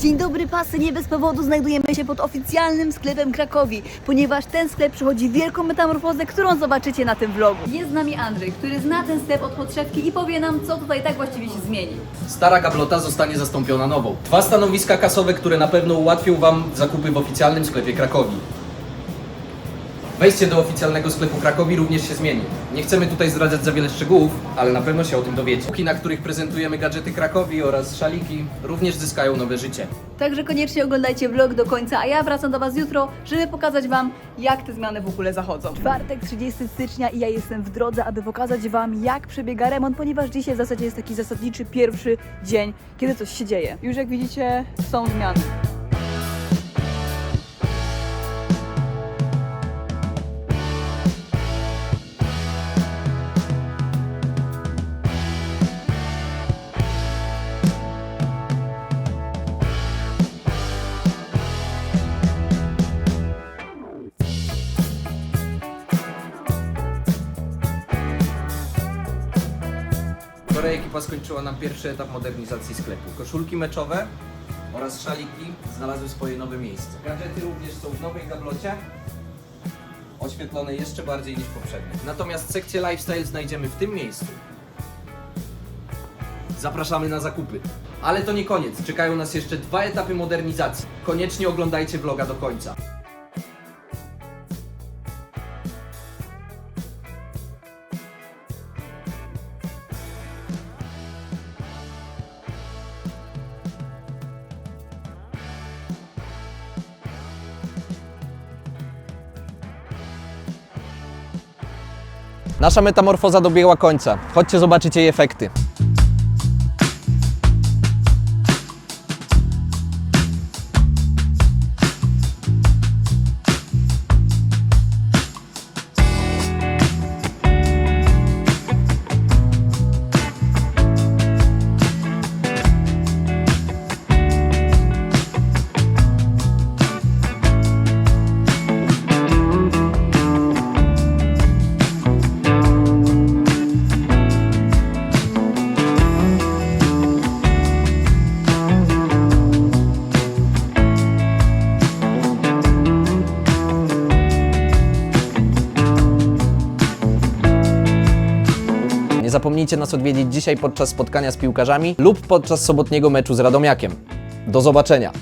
Dzień dobry pasy, nie bez powodu znajdujemy się pod oficjalnym sklepem Krakowi, ponieważ ten sklep przechodzi wielką metamorfozę, którą zobaczycie na tym vlogu. Jest z nami Andrzej, który zna ten sklep od podszewki i powie nam, co tutaj tak właściwie się zmieni. Stara gablota zostanie zastąpiona nową. Dwa stanowiska kasowe, które na pewno ułatwią Wam zakupy w oficjalnym sklepie Krakowi. Wejście do oficjalnego sklepu Krakowi również się zmieni. Nie chcemy tutaj zdradzać za wiele szczegółów, ale na pewno się o tym dowiecie. Póki, na których prezentujemy gadżety Krakowi oraz szaliki, również zyskają nowe życie. Także koniecznie oglądajcie vlog do końca, a ja wracam do Was jutro, żeby pokazać Wam, jak te zmiany w ogóle zachodzą. Czwartek, 30 stycznia i ja jestem w drodze, aby pokazać Wam, jak przebiega remont, ponieważ dzisiaj w zasadzie jest taki zasadniczy pierwszy dzień, kiedy coś się dzieje. Już jak widzicie, są zmiany. Wczoraj ekipa skończyła nam pierwszy etap modernizacji sklepu. Koszulki meczowe oraz szaliki znalazły swoje nowe miejsce. Gadżety również są w nowej gablocie, oświetlone jeszcze bardziej niż poprzednio. Natomiast sekcję lifestyle znajdziemy w tym miejscu. Zapraszamy na zakupy. Ale to nie koniec, czekają nas jeszcze dwa etapy modernizacji. Koniecznie oglądajcie vloga do końca. Nasza metamorfoza dobiegła końca. Chodźcie zobaczyć jej efekty. Nie zapomnijcie nas odwiedzić dzisiaj podczas spotkania z piłkarzami lub podczas sobotniego meczu z Radomiakiem. Do zobaczenia!